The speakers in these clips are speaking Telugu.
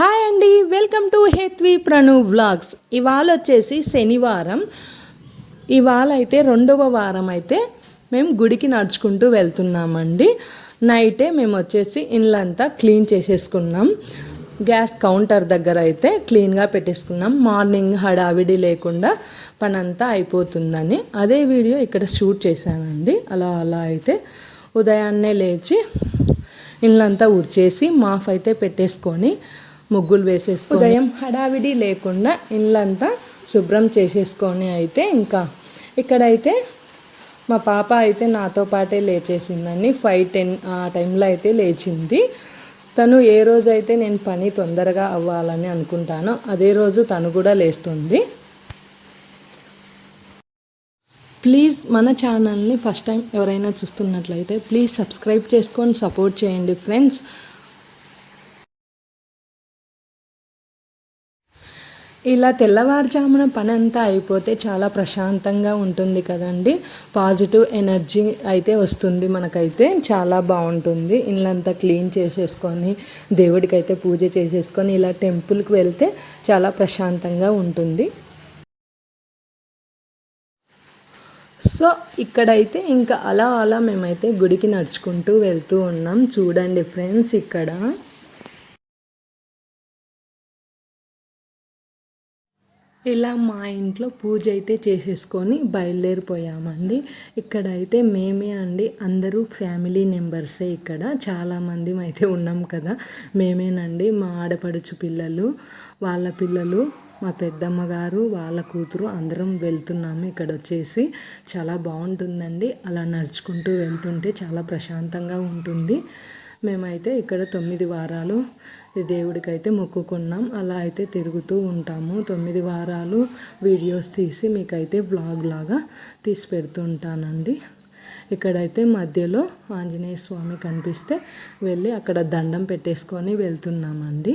హాయ్ అండి welcome to Hethvi Pranu vlogs. ఇవాళ వచ్చేసి శనివారం. ఇవాళ అయితే రెండవ వారం అయితే మేము గుడికి నడుచుకుంటూ వెళ్తున్నామండి. నైటే మేము వచ్చేసి ఇండ్లంతా క్లీన్ చేసేసుకున్నాం. గ్యాస్ కౌంటర్ దగ్గర అయితే క్లీన్గా పెట్టేసుకున్నాం. మార్నింగ్ హడావిడి లేకుండా పనంతా అయిపోతుందని. అదే వీడియో ఇక్కడ షూట్ చేశానండి. అలా అలా అయితే ఉదయాన్నే లేచి ఇళ్ళంతా ఉరిచేసి మాఫ్ అయితే పెట్టేసుకొని ముగ్గులు వేసేసుకో ఉదయం హడావిడి లేకుండా ఇళ్ళంతా శుభ్రం చేసేసుకొని అయితే ఇంకా ఇక్కడైతే మా పాప అయితే నాతో పాటే లేచేసిందని ఫైవ్ టెన్ ఆ టైంలో అయితే లేచింది. తను ఏ రోజైతే నేను పని తొందరగా అవ్వాలని అనుకుంటానో అదే రోజు తను కూడా లేస్తుంది. ప్లీజ్ మన ఛానల్ని ఫస్ట్ టైం ఎవరైనా చూస్తున్నట్లయితే ప్లీజ్ సబ్స్క్రైబ్ చేసుకొని సపోర్ట్ చేయండి ఫ్రెండ్స్. ఇలా తెల్లవారుజామున పని అంతా అయిపోతే చాలా ప్రశాంతంగా ఉంటుంది కదండి. పాజిటివ్ ఎనర్జీ అయితే వస్తుంది మనకైతే. చాలా బాగుంటుంది. ఇల్లంతా క్లీన్ చేసేసుకొని దేవుడికైతే పూజ చేసేసుకొని ఇలా టెంపుల్కి వెళ్తే చాలా ప్రశాంతంగా ఉంటుంది. సో ఇక్కడైతే ఇంకా అలా అలా మేమైతే గుడికి నడుచుకుంటూ వెళ్తూ ఉన్నాం. చూడండి ఫ్రెండ్స్ ఇక్కడ ఇలా మా ఇంట్లో పూజ అయితే చేసేసుకొని బయలుదేరిపోయామండి. ఇక్కడైతే మేమే అండి అందరూ ఫ్యామిలీ మెంబర్సే ఇక్కడ. చాలామంది అయితే ఉన్నాం కదా మేమేనండి. మా ఆడపడుచు పిల్లలు వాళ్ళ పిల్లలు మా పెద్దమ్మ గారు వాళ్ళ కూతురు అందరం వెళ్తున్నాము ఇక్కడ వచ్చేసి చాలా బాగుంటుందండి. అలా నడుచుకుంటూ వెళ్తుంటే చాలా ప్రశాంతంగా ఉంటుంది. మేమైతే ఇక్కడ తొమ్మిది వారాలు దేవుడికైతే మొక్కుకున్నాం. అలా అయితే తిరుగుతూ ఉంటాము. తొమ్మిది వారాలు వీడియోస్ తీసి మీకైతే బ్లాగ్ లాగా తీసి పెడుతూ ఉంటానండి ఇక్కడైతే మధ్యలో ఆంజనేయ స్వామి కనిపిస్తే వెళ్ళి అక్కడ దండం పెట్టేసుకొని వెళ్తున్నామండి.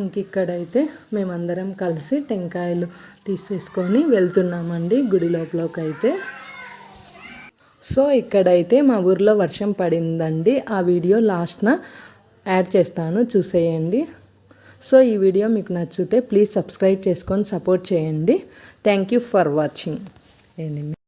ఇంక ఇక్కడైతే మేమందరం కలిసి టెంకాయలు తీసేసుకొని వెళ్తున్నామండి. గుడి లోపలకైతే. సో ఇక్కడైతే మా ఊర్లో వర్షం పడిందండి. ఆ వీడియో లాస్ట్న యాడ్ చేస్తాను చూసేయండి. సో ఈ వీడియో మీకు నచ్చితే ప్లీజ్ సబ్స్క్రైబ్ చేసుకొని సపోర్ట్ చేయండి. Thank you for watching. ఏంటి